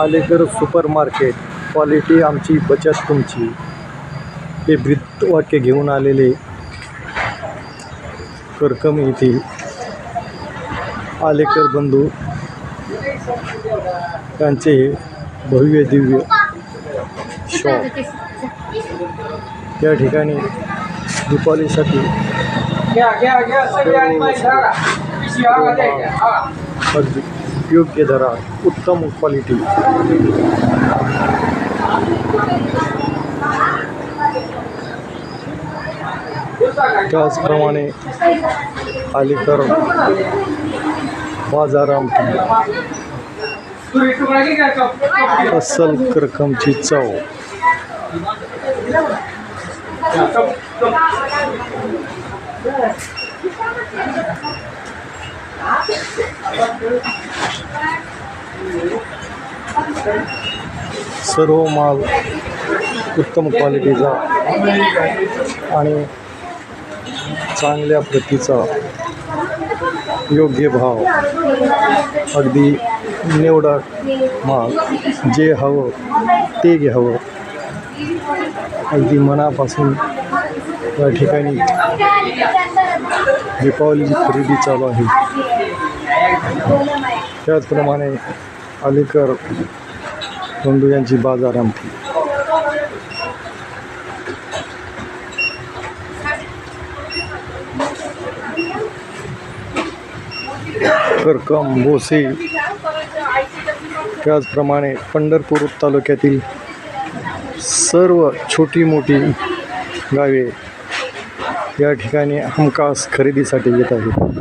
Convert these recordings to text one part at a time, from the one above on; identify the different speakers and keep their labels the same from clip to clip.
Speaker 1: Alekar super market quality आमची बचत तुमची. हे ब्रीदवाक्य घेऊन आलेले करकम येथील आलेकर बंधू त्यांचे हे भव्य दिव्य शॉप या ठिकाणी दीपावलीसाठी. अगदी. योग्य दरात उत्तम क्वालिटी त्याचप्रमाणे अलीकर बाजाराम
Speaker 2: तुरी
Speaker 1: अस्सल करकमची चव
Speaker 2: Thank you.
Speaker 1: सर्व माल उत्तम क्वालिटीचा आणि चांगल्या प्रतीचा योग्य भाव. अगदी निवडा माल जे हवं ते घ्यावं. अगदी मनापासून या ठिकाणी दीपावलीची खरेदी चालू आहे. त्याचप्रमाणे अलीकर बंधू यांची बाजार आमटी. करकम भोसे त्याचप्रमाणे पंढरपूर तालुक्यातील सर्व छोटी मोठी गावे या ठिकाणी हमखास खरेदीसाठी येत आहेत.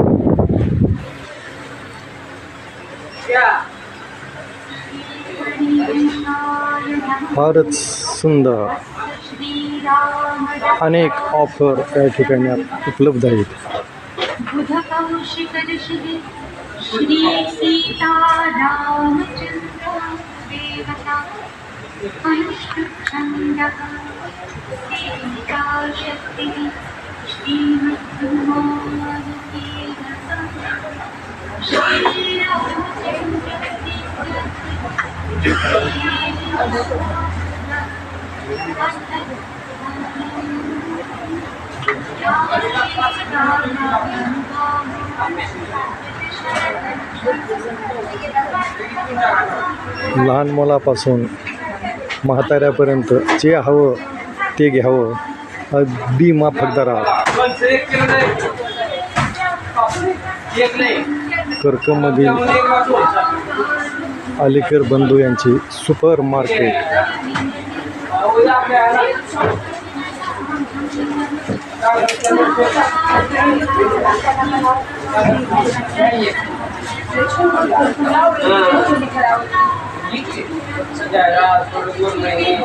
Speaker 1: फारच सुंदर. अनेक ऑफ़र या ठिकाणी उपलब्ध आहेत. लहान मुलापासून म्हाताऱ्यापर्यंत जे हवं ते घ्यावं. अगदी माफक दरात कर्कमधील अलीकर बंधू यांची सुपर मार्केट.